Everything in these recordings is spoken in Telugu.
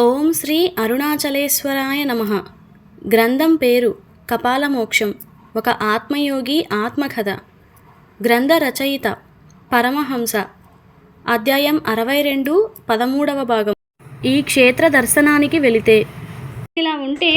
ఓం శ్రీ అరుణాచలేశ్వరాయ నమ. గ్రంథం పేరు కపాలమోక్షం ఒక ఆత్మయోగి ఆత్మకథ. గ్రంథ రచయిత పరమహంస. అధ్యాయం అరవై రెండు పదమూడవ భాగం. ఈ క్షేత్ర దర్శనానికి వెళితే. ఇలా ఉంటే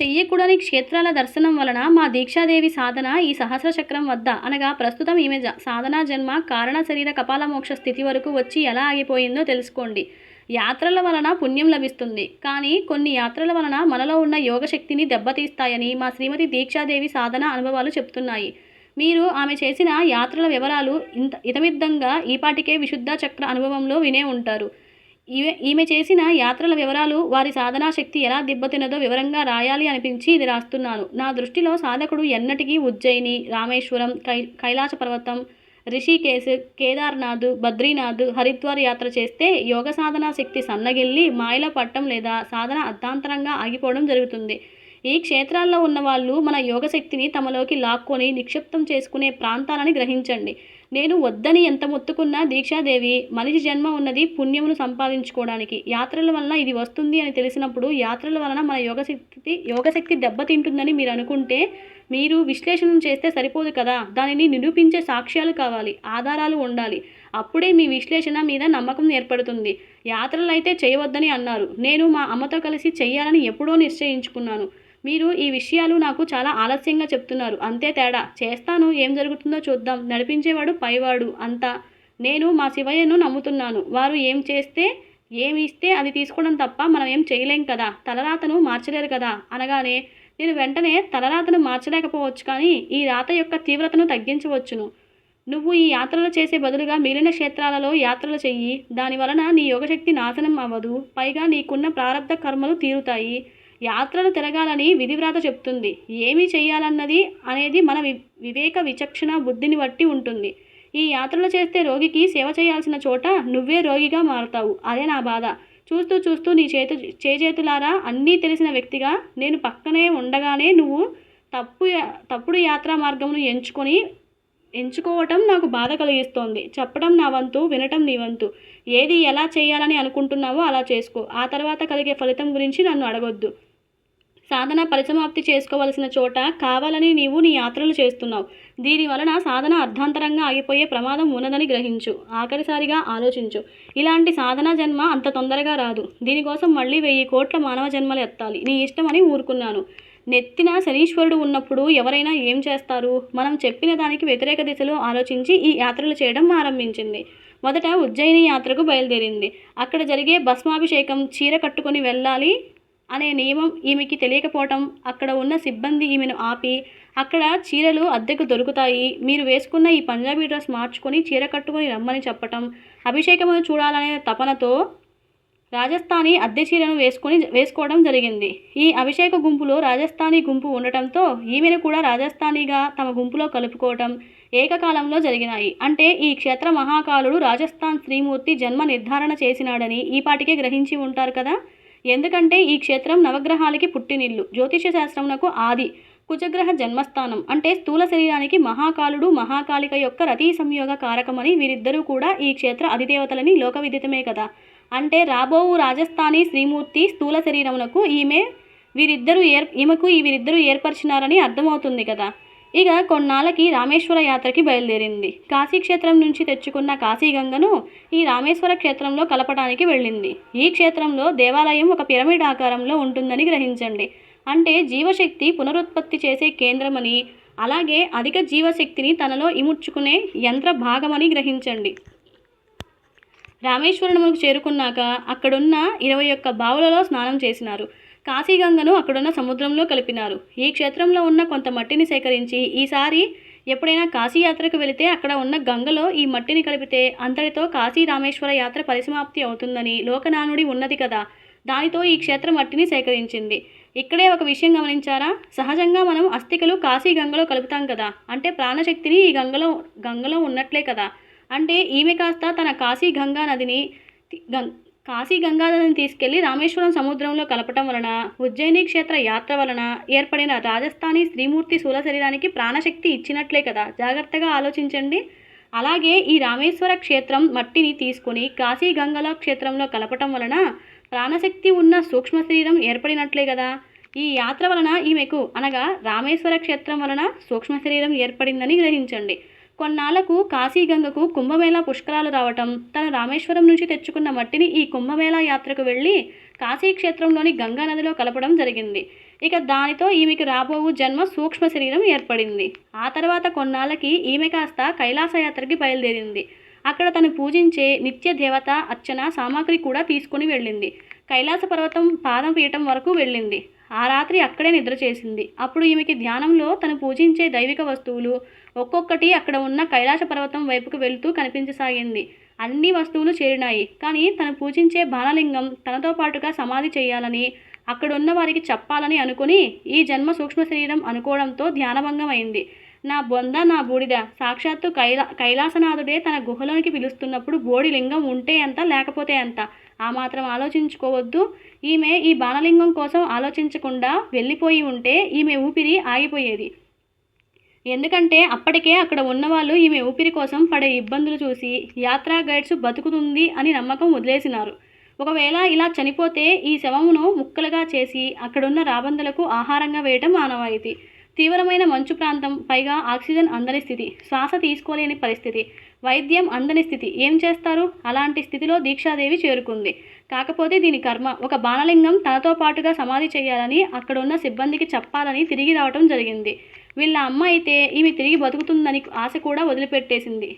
చెయ్యకూడని క్షేత్రాల దర్శనం వలన మా దీక్షాదేవి సాధన ఈ సహస్ర చక్రం వద్ద అనగా ప్రస్తుతం ఈమె సాధనా జన్మ కారణ శరీర కపాలమోక్ష స్థితి వరకు వచ్చి ఎలా ఆగిపోయిందో తెలుసుకోండి. యాత్రల వలన పుణ్యం లభిస్తుంది. కానీ కొన్ని యాత్రల వలన మనలో ఉన్న యోగశక్తిని దెబ్బతీస్తాయని మా శ్రీమతి దీక్షాదేవి సాధన అనుభవాలు చెప్తున్నాయి. మీరు ఆమె చేసిన యాత్రల వివరాలు ఇంత ఇతమిద్దంగా ఈపాటికే విశుద్ధ చక్ర అనుభవంలో వినే ఉంటారు. ఈమె ఈమె చేసిన యాత్రల వివరాలు వారి సాధనా శక్తి ఎలా దెబ్బతిన్నదో వివరంగా రాయాలి అనిపించి ఇది రాస్తున్నాను. నా దృష్టిలో సాధకుడు ఎన్నటికీ ఉజ్జయిని రామేశ్వరం కై కైలాస పర్వతం రిషికేశ్ కేదార్నాథ్ బద్రీనాథ్ హరిద్వార్ యాత్ర చేస్తే యోగ సాధనా శక్తి సన్నగిల్లి మాయల పట్టం లేదా సాధన అర్ధాంతరంగా ఆగిపోవడం జరుగుతుంది. ఈ క్షేత్రాల్లో ఉన్న వాళ్ళు మన యోగశక్తిని తమలోకి లాక్కొని నిక్షిప్తం చేసుకునే ప్రాంతాలని గ్రహించండి. నేను వద్దని ఎంత మొత్తుకున్నా దీక్షాదేవి మనిషి జన్మ ఉన్నది పుణ్యమును సంపాదించుకోవడానికి. యాత్రల వలన ఇది వస్తుంది అని తెలిసినప్పుడు యాత్రల వలన మన యోగశక్తి యోగశక్తి దెబ్బతింటుందని మీరు అనుకుంటే మీరు విశ్లేషణ చేస్తే సరిపోదు కదా. దానిని నిరూపించే సాక్ష్యాలు కావాలి ఆధారాలు ఉండాలి. అప్పుడే మీ విశ్లేషణ మీద నమ్మకం ఏర్పడుతుంది. యాత్రలు అయితే చేయవద్దని అన్నారు. నేను మా అమ్మతో కలిసి చేయాలని ఎప్పుడో నిశ్చయించుకున్నాను. మీరు ఈ విషయాలు నాకు చాలా ఆలస్యంగా చెప్తున్నారు. అంతే తేడా. చేస్తాను. ఏం జరుగుతుందో చూద్దాం. నడిపించేవాడు పైవాడు. అంతా నేను మా శివయ్యను నమ్ముతున్నాను. వారు ఏం చేస్తే ఏమి ఇస్తే అది తీసుకోవడం తప్ప మనం ఏం చేయలేం కదా. తలరాతను మార్చలేరు కదా. అనగానే నేను వెంటనే తలరాతను మార్చలేకపోవచ్చు కానీ ఈ రాత యొక్క తీవ్రతను తగ్గించవచ్చును. నువ్వు ఈ యాత్రలు చేసే బదులుగా మిగిలిన క్షేత్రాలలో యాత్రలు చెయ్యి. దాని వలన నీ యోగశక్తి నాశనం అవ్వదు. పైగా నీకున్న ప్రారంభ కర్మలు తీరుతాయి. యాత్రలు తిరగాలని విధివ్రాత చెప్తుంది. ఏమి చేయాలన్నది అనేది మన వి వివేక విచక్షణ బుద్ధిని బట్టి ఉంటుంది. ఈ యాత్రలు చేస్తే రోగికి సేవ చేయాల్సిన చోట నువ్వే రోగిగా మారుతావు. అదే నా బాధ. చూస్తూ చూస్తూ నీ చేతు చేజేతులారా అన్నీ తెలిసిన వ్యక్తిగా నేను పక్కనే ఉండగానే నువ్వు తప్పు యా- తప్పుడు యాత్రా మార్గమును ఎంచుకొని ఎంచుకోవటం నాకు బాధ కలిగిస్తోంది. చెప్పడం నా వంతు వినటం నీ వంతు. ఏది ఎలా చేయాలని అనుకుంటున్నావో అలా చేసుకో. ఆ తర్వాత కలిగే ఫలితం గురించి నన్ను అడగొద్దు. సాధన పరిసమాప్తి చేసుకోవలసిన చోట కావాలని నీవు నీ యాత్రలు చేస్తున్నావు. దీని వలన సాధన అర్ధాంతరంగా ఆగిపోయే ప్రమాదం ఉన్నదని గ్రహించు. ఆఖరిసారిగా ఆలోచించు. ఇలాంటి సాధన జన్మ అంత తొందరగా రాదు. దీనికోసం మళ్ళీ వెయ్యి కోట్ల మానవ జన్మలు ఎత్తాలి. నీ ఇష్టమని ఊరుకున్నాను. నెత్తిన శనీశ్వరుడు ఉన్నప్పుడు ఎవరైనా ఏం చేస్తారు? మనం చెప్పిన దానికి వ్యతిరేక దిశలో ఆలోచించి ఈ యాత్రలు చేయడం ఆరంభించింది. మొదట ఉజ్జయిని యాత్రకు బయలుదేరింది. అక్కడ జరిగే భస్మాభిషేకం చీర కట్టుకొని వెళ్ళాలి. అనే నియమం ఈమెకి తెలియకపోవటం అక్కడ ఉన్న సిబ్బంది ఈమెను ఆపి అక్కడ చీరలు అద్దెకు దొరుకుతాయి మీరు వేసుకున్న ఈ పంజాబీ డ్రెస్ మార్చుకొని చీర కట్టుకొని రమ్మని చెప్పటం అభిషేకమును చూడాలనే తపనతో రాజస్థానీ అద్దె చీరను వేసుకొని వేసుకోవడం జరిగింది. ఈ అభిషేక గుంపులో రాజస్థానీ గుంపు ఉండటంతో ఈమెను కూడా రాజస్థానీగా తమ గుంపులో కలుపుకోవటం ఏకకాలంలో జరిగినాయి. అంటే ఈ క్షేత్ర మహాకాలుడు రాజస్థాన్ శ్రీమూర్తి జన్మ నిర్ధారణ చేసినాడని ఈపాటికే గ్రహించి ఉంటారు కదా? ఎందుకంటే ఈ క్షేత్రం నవగ్రహాలకి పుట్టినిల్లు. జ్యోతిష శాస్త్రమునకు ఆది. కుజగ్రహ జన్మస్థానం. అంటే స్థూల శరీరానికి మహాకాలుడు మహాకాళిక యొక్క రతీ సంయోగ కారకమని వీరిద్దరూ కూడా ఈ క్షేత్ర అధిదేవతలని లోక విదితమే కదా. అంటే రాబోవు రాజస్థానీ శ్రీమూర్తి స్థూల శరీరమునకు ఈమె వీరిద్దరూ ఏర్ ఈమెకు ఈ వీరిద్దరూ ఏర్పరిచినారని అర్థమవుతుంది కదా. ఇక కొన్నాళ్ళకి రామేశ్వర యాత్రకి బయలుదేరింది. కాశీక్షేత్రం నుంచి తెచ్చుకున్న కాశీగంగను ఈ రామేశ్వర క్షేత్రంలో కలపడానికి వెళ్ళింది. ఈ క్షేత్రంలో దేవాలయం ఒక పిరమిడ్ ఆకారంలో ఉంటుందని గ్రహించండి. అంటే జీవశక్తి పునరుత్పత్తి చేసే కేంద్రమని అలాగే అధిక జీవశక్తిని తనలో ఇముడ్చుకునే యంత్ర భాగమని గ్రహించండి. రామేశ్వరముకు చేరుకున్నాక అక్కడున్న ఇరవై ఒక్క బావులలో స్నానం చేసినారు. కాశీగంగను అక్కడున్న సముద్రంలో కలిపినారు. ఈ క్షేత్రంలో ఉన్న కొంత మట్టిని సేకరించి ఈసారి ఎప్పుడైనా కాశీ యాత్రకు వెళితే అక్కడ ఉన్న గంగలో ఈ మట్టిని కలిపితే అంతటితో కాశీ రామేశ్వర యాత్ర పరిసమాప్తి అవుతుందని లోకనానుడి ఉన్నది కదా. దానితో ఈ క్షేత్ర మట్టిని సేకరించింది. ఇక్కడే ఒక విషయం గమనించారా? సహజంగా మనం అస్థికలు కాశీ గంగలో కలుపుతాం కదా. అంటే ప్రాణశక్తిని ఈ గంగలో గంగలో ఉన్నట్లే కదా. అంటే ఈమె కాస్త తన కాశీ గంగా నదిని గం కాశీ గంగాధరని తీసుకెళ్ళి రామేశ్వరం సముద్రంలో కలపటం వలన ఉజ్జయిని క్షేత్ర యాత్ర వలన ఏర్పడిన రాజస్థానీ శ్రీమూర్తి స్థూల శరీరానికి ప్రాణశక్తి ఇచ్చినట్లే కదా? జాగ్రత్తగా ఆలోచించండి. అలాగే ఈ రామేశ్వర క్షేత్రం మట్టిని తీసుకొని కాశీ గంగలో క్షేత్రంలో కలపటం వలన ప్రాణశక్తి ఉన్న సూక్ష్మ శరీరం ఏర్పడినట్లే కదా? ఈ యాత్ర వలన ఈమెకు అనగా రామేశ్వర క్షేత్రం వలన సూక్ష్మ శరీరం ఏర్పడిందని గ్రహించండి. కొన్నాళ్ళకు కాశీగంగకు కుంభమేళా పుష్కరాలు రావటం తన రామేశ్వరం నుంచి తెచ్చుకున్న మట్టిని ఈ కుంభమేళా యాత్రకు వెళ్ళి కాశీ క్షేత్రంలోని గంగా నదిలో కలపడం జరిగింది. ఇక దానితో ఈమెకి రాబోవు జన్మ సూక్ష్మ శరీరం ఏర్పడింది. ఆ తర్వాత కొన్నాళ్ళకి ఈమె కాస్త కైలాసయాత్రకి బయలుదేరింది. అక్కడ తను పూజించే నిత్య దేవత అర్చన సామాగ్రి కూడా తీసుకుని వెళ్ళింది. కైలాస పర్వతం పాదం పీయటం వరకు వెళ్ళింది. ఆ రాత్రి అక్కడే నిద్ర చేసింది. అప్పుడు ఈమెకి ధ్యానంలో తను పూజించే దైవిక వస్తువులు ఒక్కొక్కటి అక్కడ ఉన్న కైలాస పర్వతం వైపుకు వెళుతూ కనిపించసాగింది. అన్ని వస్తువులు చేరినాయి. కానీ తను పూజించే బాణలింగం తనతో పాటుగా సమాధి చేయాలని అక్కడున్న వారికి చెప్పాలని అనుకుని ఈ జన్మ సూక్ష్మ శరీరం అనుకోవడంతో ధ్యానభంగం అయింది నా బొంద నా బూడిద. సాక్షాత్తు కైలా కైలాసనాథుడే తన గుహలోనికి పిలుస్తున్నప్పుడు బోడి లింగం ఉంటే ఎంత లేకపోతే ఎంత ఆ మాత్రం ఆలోచించుకోవద్దు. ఈమె ఈ బాణలింగం కోసం ఆలోచించకుండా వెళ్ళిపోయి ఉంటే ఈమె ఊపిరి ఆగిపోయేది. ఎందుకంటే అప్పటికే అక్కడ ఉన్నవాళ్ళు ఈమె ఊపిరి కోసం పడే ఇబ్బందులు చూసి యాత్రా గైడ్స్ బతుకుతుంది అని నమ్మకం వదిలేసినారు. ఒకవేళ ఇలా చనిపోతే ఈ శవమును ముక్కలుగా చేసి అక్కడున్న రాబందులకు ఆహారంగా వేయటం ఆనవాయితీ తీవ్రమైన మంచు ప్రాంతం పైగా ఆక్సిజన్ అందని స్థితి శ్వాస తీసుకోలేని పరిస్థితి వైద్యం అందని స్థితి. ఏం చేస్తారు? అలాంటి స్థితిలో దీక్షాదేవి చేరుకుంది. కాకపోతే దీని కర్మ. ఒక బాణలింగం తనతో పాటుగా సమాధి చేయాలని అక్కడున్న సిబ్బందికి చెప్పాలని తిరిగి రావటం జరిగింది. వీళ్ళ అమ్మ అయితే ఈమె తిరిగి బతుకుతుందని ఆశ కూడా వదిలిపెట్టేసింది.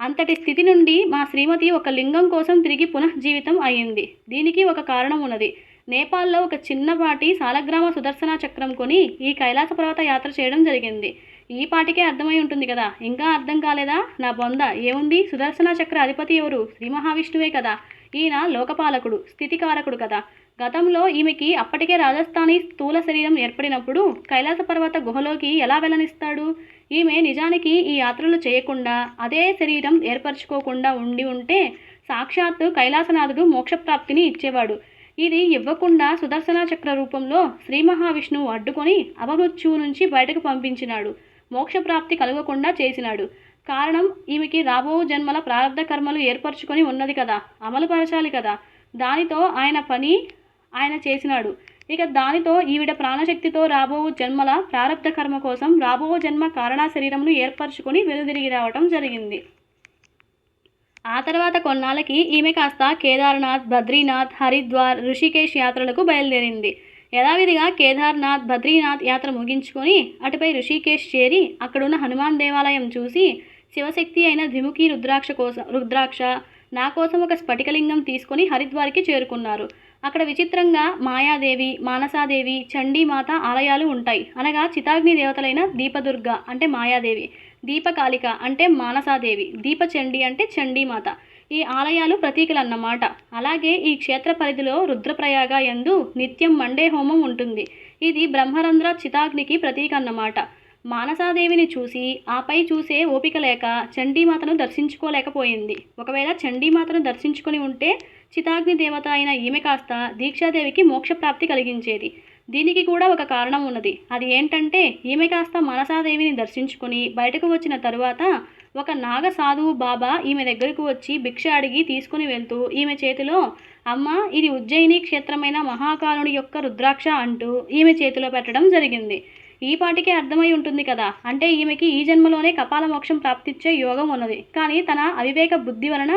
అంతటి స్థితి నుండి మా శ్రీమతి ఒక లింగం కోసం తిరిగి పునఃజీవితం అయింది. దీనికి ఒక కారణం ఉన్నది. నేపాల్లో ఒక చిన్నపాటి సాలగ్రామ సుదర్శన చక్రం కొని ఈ కైలాస పర్వత యాత్ర చేయడం జరిగింది. ఈ పాటికే అర్థమై ఉంటుంది కదా. ఇంకా అర్థం కాలేదా? నా బొంద ఏముంది? సుదర్శన చక్ర అధిపతి ఎవరు? శ్రీ మహావిష్ణువే కదా. ఈయన లోకపాలకుడు స్థితికారకుడు కదా. గతంలో ఈమెకి అప్పటికే రాజస్థానీ స్థూల శరీరం ఏర్పడినప్పుడు కైలాస పర్వత గుహలోకి ఎలా వెళ్ళనిస్తాడు? ఈమె నిజానికి ఈ యాత్రలు చేయకుండా అదే శరీరం ఏర్పరచుకోకుండా ఉండి ఉంటే సాక్షాత్తు కైలాసనాథుడు మోక్షప్రాప్తిని ఇచ్చేవాడు. ఇది ఇవ్వకుండా సుదర్శన చక్ర రూపంలో శ్రీ మహావిష్ణువు అడ్డుకొని అవమృత్యువు నుంచి బయటకు పంపించినాడు. మోక్షప్రాప్తి కలగకుండా చేసినాడు. కారణం ఈమెకి రాబో జన్మల ప్రారంధ కర్మలు ఏర్పరచుకొని ఉన్నది కదా అమలుపరచాలి కదా. దానితో ఆయన పని ఆయన చేసినాడు. ఇక దానితో ఈవిడ ప్రాణశక్తితో రాబో జన్మల ప్రారంధ కర్మ కోసం రాబో జన్మ కారణ శరీరమును ఏర్పరచుకొని వెలుదిరిగి రావటం జరిగింది. ఆ తర్వాత కొన్నాళ్ళకి ఈమె కాస్త కేదార్నాథ్ బద్రీనాథ్ హరిద్వార్ ఋషికేశ్ యాత్రలకు బయలుదేరింది. యథావిధిగా కేదార్నాథ్ బద్రీనాథ్ యాత్ర ముగించుకొని అటుపై ఋషికేశ్ చేరి అక్కడున్న హనుమాన్ దేవాలయం చూసి శివశక్తి అయిన ద్విముఖి రుద్రాక్ష కోసం రుద్రాక్ష నా కోసం ఒక స్ఫటికలింగం తీసుకొని హరిద్వార్కి చేరుకున్నారు. అక్కడ విచిత్రంగా మాయాదేవి మానసాదేవి చండీమాత ఆలయాలు ఉంటాయి. అనగా చితాగ్ని దేవతలైన దీపదుర్గ అంటే మాయాదేవి దీపకాళిక అంటే మానసాదేవి దీపచండి అంటే చండీమాత. ఈ ఆలయాలు ప్రతీకలన్నమాట. అలాగే ఈ క్షేత్ర పరిధిలో రుద్రప్రయాగ యందు నిత్యం మండే హోమం ఉంటుంది. ఇది బ్రహ్మరంధ్ర చితాగ్నికి ప్రతీక అన్నమాట మానసాదేవిని చూసి ఆపై చూసే ఓపిక లేక చండీమాతను దర్శించుకోలేకపోయింది. ఒకవేళ చండీమాతను దర్శించుకొని ఉంటే చితాగ్ని దేవత అయిన ఈమె కాస్త దీక్షాదేవికి మోక్షప్రాప్తి కలిగించేది. దీనికి కూడా ఒక కారణం ఉన్నది. అది ఏంటంటే ఈమె కాస్త మనసాదేవిని దర్శించుకుని బయటకు వచ్చిన తరువాత ఒక నాగ సాధువు బాబా ఈమె దగ్గరకు వచ్చి భిక్ష అడిగి తీసుకుని వెళ్తూ ఈమె చేతిలో అమ్మ ఇది ఉజ్జయిని క్షేత్రమైన మహాకాలుని యొక్క రుద్రాక్ష అంటూ ఈమె చేతిలో పెట్టడం జరిగింది. ఈ పాటికే అర్థమై ఉంటుంది కదా. అంటే ఈమెకి ఈ జన్మలోనే కపాల మోక్షం ప్రాప్తిచ్చే యోగం ఉన్నది. కానీ తన అవివేక బుద్ధి వలన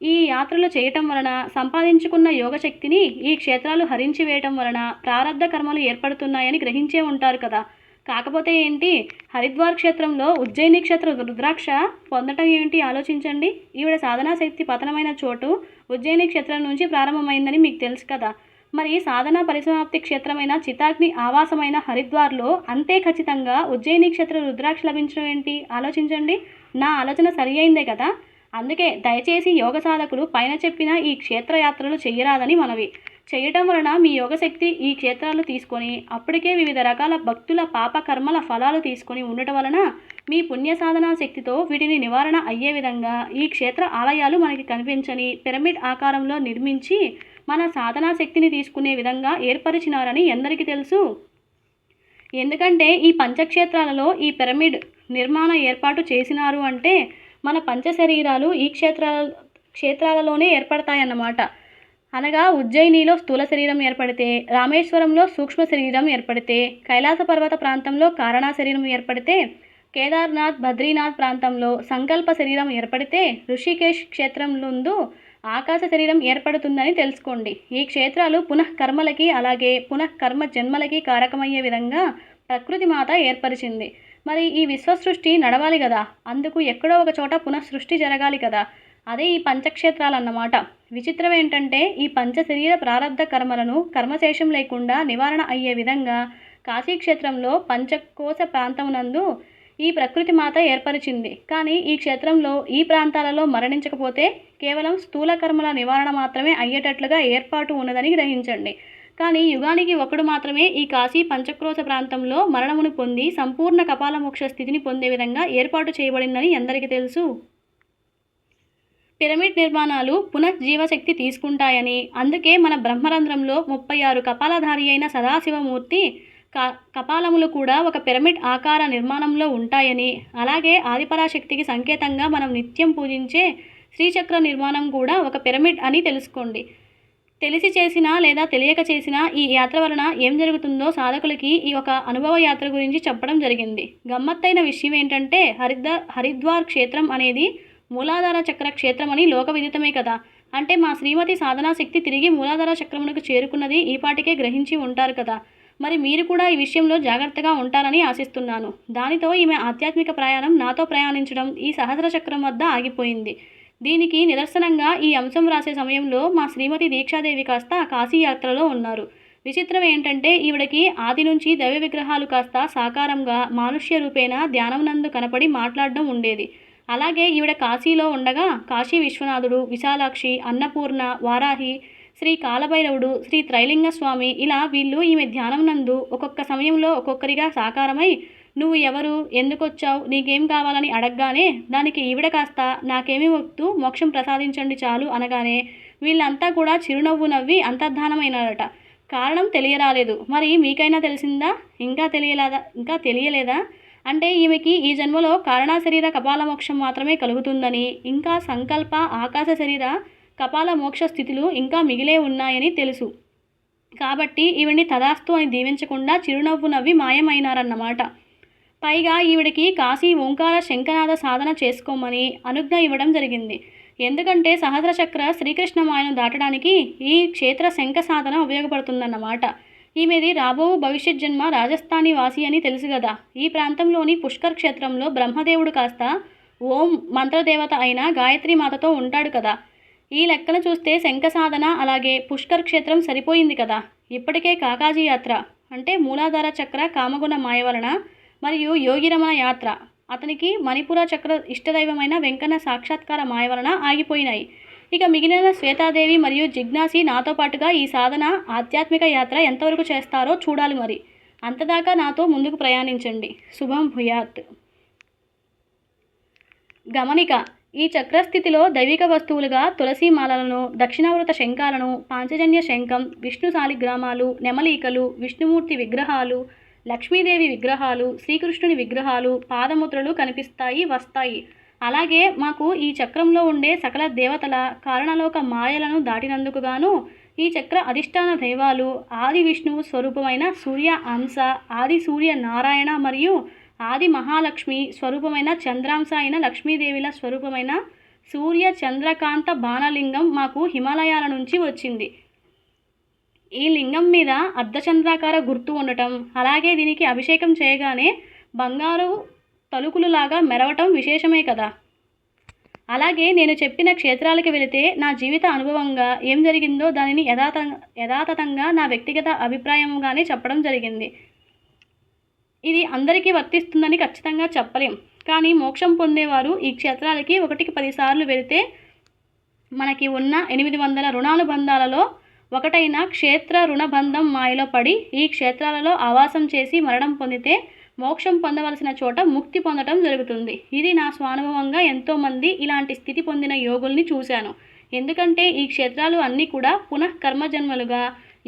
ఈ యాత్రలు చేయటం వలన సంపాదించుకున్న యోగశక్తిని ఈ క్షేత్రాలు హరించి వేయటం వలన ప్రారంధ కర్మలు ఏర్పడుతున్నాయని గ్రహించే ఉంటారు కదా. కాకపోతే ఏంటి? హరిద్వార్ క్షేత్రంలో ఉజ్జయిని క్షేత్ర రుద్రాక్ష పొందటం ఏంటి ఆలోచించండి. ఈవిడ సాధనా శక్తి పతనమైన చోటు ఉజ్జయిని క్షేత్రం నుంచి ప్రారంభమైందని మీకు తెలుసు కదా. మరి సాధనా పరిసమాప్తి క్షేత్రమైన చితాగ్ని ఆవాసమైన హరిద్వార్లో అంతే ఖచ్చితంగా ఉజ్జయిని క్షేత్ర రుద్రాక్ష లభించడం ఏంటి? ఆలోచించండి. నా ఆలోచన సరి అయిందే కదా. అందుకే దయచేసి యోగ సాధకులు పైన చెప్పిన ఈ క్షేత్రయాత్రలు చెయ్యరాదని మనవి. చేయటం వలన మీ యోగశక్తి ఈ క్షేత్రాలు తీసుకొని అప్పటికే వివిధ రకాల భక్తుల పాప కర్మల ఫలాలు తీసుకొని ఉండటం వలన మీ పుణ్య సాధనా శక్తితో వీటిని నివారణ అయ్యే విధంగా ఈ క్షేత్ర ఆలయాలు మనకి కనిపించని పిరమిడ్ ఆకారంలో నిర్మించి మన సాధనా శక్తిని తీసుకునే విధంగా ఏర్పరిచినారని ఎందరికీ తెలుసు? ఎందుకంటే ఈ పంచక్షేత్రాలలో ఈ పిరమిడ్ నిర్మాణ ఏర్పాటు చేసినారు అంటే మన పంచ శరీరాలు ఈ క్షేత్రాల క్షేత్రాలలోనే ఏర్పడతాయన్నమాట. అనగా ఉజ్జయినిలో స్థూల శరీరం ఏర్పడితే రామేశ్వరంలో సూక్ష్మ శరీరం ఏర్పడితే కైలాస పర్వత ప్రాంతంలో కారణా శరీరం ఏర్పడితే కేదార్నాథ్ బద్రీనాథ్ ప్రాంతంలో సంకల్ప శరీరం ఏర్పడితే ఋషికేశ్ క్షేత్రం నందు ఆకాశ శరీరం ఏర్పడుతుందని తెలుసుకోండి. ఈ క్షేత్రాలు పునఃకర్మలకి అలాగే పునఃకర్మ జన్మలకి కారకమయ్యే విధంగా ప్రకృతి మాత ఏర్పరిచింది. మరి ఈ విశ్వసృష్టి నడవాలి కదా? అందుకు ఎక్కడో ఒక చోట పునఃసృష్టి జరగాలి కదా? అదే ఈ పంచక్షేత్రాలు అన్నమాట విచిత్రం ఏంటంటే ఈ పంచశరీర ప్రారంధ కర్మలను కర్మశేషం లేకుండా నివారణ అయ్యే విధంగా కాశీక్షేత్రంలో పంచకోశ ప్రాంతమునందు ఈ ప్రకృతి మాత ఏర్పరిచింది. కానీ ఈ క్షేత్రంలో ఈ ప్రాంతాలలో మరణించకపోతే కేవలం స్థూల కర్మల నివారణ మాత్రమే అయ్యేటట్లుగా ఏర్పాటు ఉన్నదని గ్రహించండి. కానీ యుగానికి ఒకడు మాత్రమే ఈ కాశీ పంచక్రోశ ప్రాంతంలో మరణమును పొంది సంపూర్ణ కపాలమోక్ష స్థితిని పొందే విధంగా ఏర్పాటు చేయబడిందని ఎందరికీ తెలుసు. పిరమిడ్ నిర్మాణాలు పునఃజీవశక్తి తీసుకుంటాయని అందుకే మన బ్రహ్మరంధ్రంలో ముప్పై ఆరు కపాలధారి అయిన సదాశివమూర్తి కపాలములు కూడా ఒక పిరమిడ్ ఆకార నిర్మాణంలో ఉంటాయని. అలాగే ఆదిపరాశక్తికి సంకేతంగా మనం నిత్యం పూజించే శ్రీచక్ర నిర్మాణం కూడా ఒక పిరమిడ్ అని తెలుసుకోండి. తెలిసి చేసినా లేదా తెలియక చేసినా ఈ యాత్ర వలన ఏం జరుగుతుందో సాధకులకి ఈ ఒక అనుభవ యాత్ర గురించి చెప్పడం జరిగింది. గమ్మత్తైన విషయం ఏంటంటే హరిద్వార్ హరిద్వార్ క్షేత్రం అనేది మూలాధార చక్ర క్షేత్రం అని లోక విదితమే కదా. అంటే మా శ్రీమతి సాధనాశక్తి తిరిగి మూలాధార చక్రమునకు చేరుకున్నది ఈ పాటికే గ్రహించి ఉంటారు కదా. మరి మీరు కూడా ఈ విషయంలో జాగ్రత్తగా ఉంటారని ఆశిస్తున్నాను. దానితో ఈమె ఆధ్యాత్మిక ప్రయాణం నాతో ప్రయాణించడం ఈ సహస్ర చక్రం వద్ద ఆగిపోయింది. దీనికి నిదర్శనంగా ఈ అంశం రాసే సమయంలో మా శ్రీమతి దీక్షాదేవి కాస్త కాశీ యాత్రలో ఉన్నారు. విచిత్రం ఏంటంటే ఈవిడకి ఆది నుంచి దైవ విగ్రహాలు కాస్త సాకారంగా మానుష్య రూపేణ ధ్యానం నందు కనపడి మాట్లాడడం ఉండేది. అలాగే ఈవిడ కాశీలో ఉండగా కాశీ విశ్వనాథుడు విశాలాక్షి అన్నపూర్ణ వారాహి శ్రీ కాలభైరవుడు శ్రీ త్రైలింగ స్వామి ఇలా వీళ్ళు ఈమె ధ్యానం నందు ఒక్కొక్క సమయంలో ఒక్కొక్కరిగా సాకారమై నువ్వు ఎవరు? ఎందుకొచ్చావు? నీకేం కావాలని అడగగానే దానికి ఈవిడ కాస్త నాకేమి వద్దు మోక్షం ప్రసాదించండి చాలు అనగానే వీళ్ళంతా కూడా చిరునవ్వు నవ్వి అంతర్ధానమైనారట. కారణం తెలియరాలేదు. మరి మీకైనా తెలిసిందా? ఇంకా తెలియలేదా? ఇంకా తెలియలేదా? అంటే ఈమెకి ఈ జన్మలో కారణా శరీర కపాల మోక్షం మాత్రమే కలుగుతుందని ఇంకా సంకల్ప ఆకాశ శరీర కపాల మోక్ష స్థితులు ఇంకా మిగిలే ఉన్నాయని తెలుసు. కాబట్టి ఈవిడ్ని తదాస్తు అని దీవించకుండా చిరునవ్వు నవ్వి మాయమైనారన్నమాట. పైగా ఈవిడికి కాశీ ఓంకార శంఖనాథ సాధన చేసుకోమని అనుజ్ఞ ఇవ్వడం జరిగింది. ఎందుకంటే సహస్ర చక్ర శ్రీకృష్ణ మాయను దాటడానికి ఈ క్షేత్ర శంఖ సాధన ఉపయోగపడుతుందన్నమాట. ఈమెది రాబో భవిష్యత్ జన్మ రాజస్థానీ వాసి అని తెలుసు కదా ఈ ప్రాంతంలోని పుష్కర్ క్షేత్రంలో బ్రహ్మదేవుడు కాస్త ఓం మంత్రదేవత అయిన గాయత్రి మాతతో ఉంటాడు కదా. ఈ లెక్కన చూస్తే శంఖ సాధన అలాగే పుష్కర్ క్షేత్రం సరిపోయింది కదా. ఇప్పటికే కాకాజీ యాత్ర అంటే మూలాధార చక్ర కామగుణ మాయ వలన మరియు యోగిరమణ యాత్ర అతనికి మణిపుర చక్ర ఇష్టదైవమైన వెంకన్న సాక్షాత్కార మాయ వలన ఆగిపోయినాయి. ఇక మిగిలిన శ్వేతాదేవి మరియు జిజ్ఞాసి నాతో పాటుగా ఈ సాధన ఆధ్యాత్మిక యాత్ర ఎంతవరకు చేస్తారో చూడాలి మరి. అంతదాకా నాతో ముందుకు ప్రయాణించండి. శుభం భూయాత్. గమనిక ఈ చక్రస్థితిలో దైవిక వస్తువులుగా తులసి మాలలను దక్షిణావృత శంఖాలను పాంచజన్య శంఖం విష్ణు శాలిగ్రామాలు నెమలీకలు విష్ణుమూర్తి విగ్రహాలు లక్ష్మీదేవి విగ్రహాలు శ్రీకృష్ణుని విగ్రహాలు పాదముద్రలు కనిపిస్తాయి వస్తాయి. అలాగే మాకు ఈ చక్రంలో ఉండే సకల దేవతల కారణలోక మాయలను దాటినందుకు గాను ఈ చక్ర అధిష్టాన దైవాలు ఆది విష్ణువు స్వరూపమైన సూర్య అంశ ఆది సూర్య నారాయణ మరియు ఆది మహాలక్ష్మి స్వరూపమైన చంద్రాంశ అయిన లక్ష్మీదేవిల స్వరూపమైన సూర్య చంద్రకాంత బాణలింగం మాకు హిమాలయాల నుంచి వచ్చింది. ఈ లింగం మీద అర్ధచంద్రాకార గుర్తు ఉండటం అలాగే దీనికి అభిషేకం చేయగానే బంగారు తలుకులులాగా మెరవటం విశేషమే కదా. అలాగే నేను చెప్పిన క్షేత్రాలకు వెళితే నా జీవిత అనుభవంగా ఏం జరిగిందో దానిని యథాత యథాతథంగా నా వ్యక్తిగత అభిప్రాయంగానే చెప్పడం జరిగింది. ఇది అందరికీ వర్తిస్తుందని ఖచ్చితంగా చెప్పలేం. కానీ మోక్షం పొందేవారు ఈ క్షేత్రాలకి ఒకటికి పదిసార్లు వెళితే మనకి ఉన్న ఎనిమిది వందల రుణానుబంధాలలో ఒకటైన క్షేత్ర రుణబంధం మాయలో పడి ఈ క్షేత్రాలలో ఆవాసం చేసి మరణం పొందితే మోక్షం పొందవలసిన చోట ముక్తి పొందడం జరుగుతుంది. ఇది నా స్వానుభవంగా ఎంతోమంది ఇలాంటి స్థితి పొందిన యోగుల్ని చూశాను. ఎందుకంటే ఈ క్షేత్రాలు అన్నీ కూడా పునః కర్మజన్మలుగా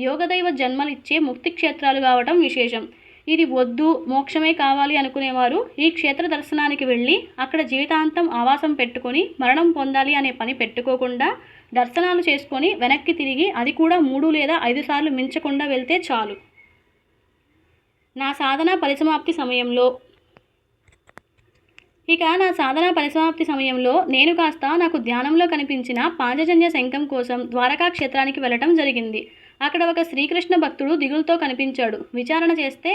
యోగదైవ జన్మలిచ్చే ముక్తి క్షేత్రాలు కావటం విశేషం. ఇది వద్దు మోక్షమే కావాలి అనుకునేవారు ఈ క్షేత్ర దర్శనానికి వెళ్ళి అక్కడ జీవితాంతం ఆవాసం పెట్టుకొని మరణం పొందాలి అనే పని పెట్టుకోకుండా దర్శనాలు చేసుకొని వెనక్కి తిరిగి అది కూడా మూడు లేదా ఐదు సార్లు మించకుండా వెళ్తే చాలు. నా సాధన పరిసమాప్తి సమయంలో ఇక నా సాధన పరిసమాప్తి సమయంలో నేను కాస్త నాకు ధ్యానంలో కనిపించిన పాంచజన్య శంఖం కోసం ద్వారకా క్షేత్రానికి వెళ్ళటం జరిగింది. అక్కడ ఒక శ్రీకృష్ణ భక్తుడు దిగులుతో కనిపించాడు. విచారణ చేస్తే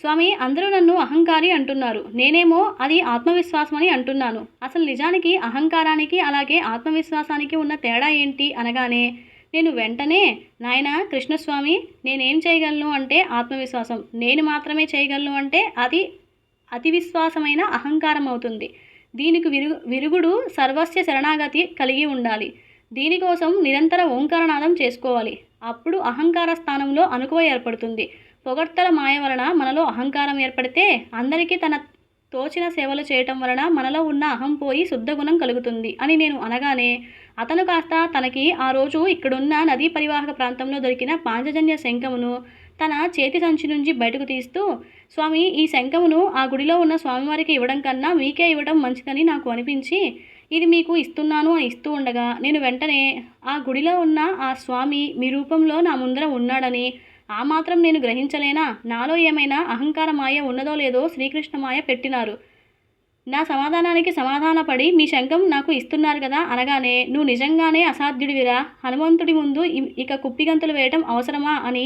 స్వామి అందరూ నన్ను అహంకారి అంటున్నారు. నేనేమో అది ఆత్మవిశ్వాసం అని అంటున్నాను. అసలు నిజానికి అహంకారానికి అలాగే ఆత్మవిశ్వాసానికి ఉన్న తేడా ఏంటి? అనగానే నేను వెంటనే నాయన కృష్ణస్వామి నేనేం చేయగలను అంటే ఆత్మవిశ్వాసం. నేను మాత్రమే చేయగలను అంటే అది అతి విశ్వాసమైన అహంకారం అవుతుంది. దీనికి విరుగు విరుగుడు సర్వస్య శరణాగతి కలిగి ఉండాలి. దీనికోసం నిరంతర ఓంకారనాదం చేసుకోవాలి. అప్పుడు అహంకార స్థానంలో అనుకువ ఏర్పడుతుంది. పొగడ్తల మాయ వలన మనలో అహంకారం ఏర్పడితే అందరికీ తన తోచిన సేవలు చేయటం వలన మనలో ఉన్న అహం పోయి శుద్ధగుణం కలుగుతుంది అని నేను అనగానే అతను కాస్త తనకి ఆ రోజు ఇక్కడున్న నదీ పరివాహక ప్రాంతంలో దొరికిన పాంచజన్య శంఖమును తన చేతి సంచి నుంచి బయటకు తీస్తూ స్వామి ఈ శంఖమును ఆ గుడిలో ఉన్న స్వామివారికి ఇవ్వడం కన్నా మీకే ఇవ్వడం మంచిదని నాకు అనిపించి ఇది మీకు ఇస్తున్నాను అని ఇస్తూ ఉండగా నేను వెంటనే ఆ గుడిలో ఉన్న ఆ స్వామి మీ రూపంలో నా ముందర ఉన్నాడని ఆ మాత్రం నేను గ్రహించలేనా? నాలో ఏమైనా అహంకార మాయ ఉన్నదో లేదో శ్రీకృష్ణ మాయ పెట్టినారు. నా సమాధానానికి సమాధానపడి మీ శంఖం నాకు ఇస్తున్నారు కదా అనగానే నువ్వు నిజంగానే అసాధ్యుడివిరా? హనుమంతుడి ముందు ఇక కుప్పిగంతులు వేయటం అవసరమా? అని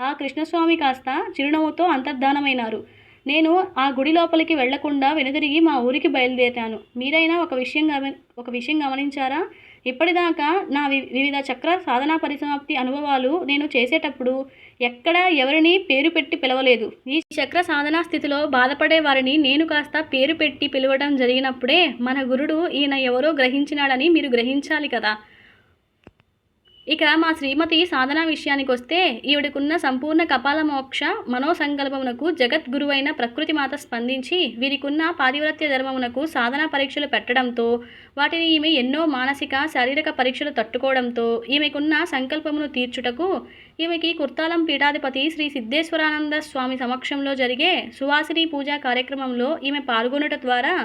ఆ కృష్ణస్వామి కాస్త చిరునవ్వుతో అంతర్ధానమైనారు. నేను ఆ గుడి లోపలికి వెళ్ళకుండా వెనుదిరిగి మా ఊరికి బయలుదేరాను. మీరైనా ఒక విషయం గమ ఒక విషయం గమనించారా? ఇప్పటిదాకా నా వి వివిధ చక్ర సాధనా పరిసమాప్తి అనుభవాలు నేను చేసేటప్పుడు ఎక్కడ ఎవరిని పేరు పెట్టి పిలవలేదు. ఈ చక్ర సాధనా స్థితిలో బాధపడే వారిని నేను కాస్త పేరు పెట్టి పిలవడం జరిగినప్పుడే మన గురుడు ఈయన ఎవరో గ్రహించినాడని మీరు గ్రహించాలి కదా. ఇక మా శ్రీమతి సాధన విషయానికి వస్తే ఈవిడకున్న సంపూర్ణ కపాల మోక్ష మనోసంకల్పమునకు జగద్గురువైన ప్రకృతి మాత స్పందించి వీరికున్న పాతివ్రత్య ధర్మమునకు సాధన పరీక్షలు పెట్టడంతో వాటిని ఈమె ఎన్నో మానసిక శారీరక పరీక్షలు తట్టుకోవడంతో ఈమెకున్న సంకల్పమును తీర్చుటకు ఈమెకి కుర్తాలం పీఠాధిపతి శ్రీ సిద్ధేశ్వరానంద స్వామి సమక్షంలో జరిగే సువాసిని పూజా కార్యక్రమంలో ఈమె పాల్గొనట ద్వారా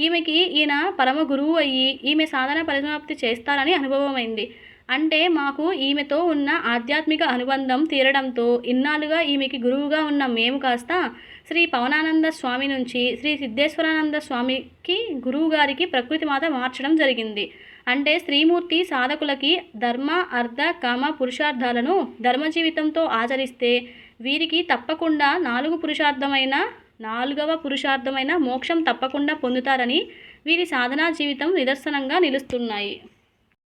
ఈమెకి ఈయన పరమ గురువు అయ్యి ఈమె సాధన పరిసమాప్తి చేస్తారని అనుభవమైంది. అంటే మాకు ఈమెతో ఉన్న ఆధ్యాత్మిక అనుబంధం తీరడంతో ఇన్నాళ్ళుగా ఈమెకి గురువుగా ఉన్న మేము కాస్త శ్రీ పవనానంద స్వామి నుంచి శ్రీ సిద్ధేశ్వరానంద స్వామికి గురువు గారికి ప్రకృతి మాత మార్చడం జరిగింది. అంటే శ్రీమూర్తి సాధకులకి ధర్మ అర్ధ కామ పురుషార్థాలను ధర్మ జీవితంతో ఆచరిస్తే వీరికి తప్పకుండా నాలుగు పురుషార్థమైన నాలుగవ పురుషార్థమైన మోక్షం తప్పకుండా పొందుతారని వీరి సాధనా జీవితం నిదర్శనంగా నిలుస్తున్నాయి.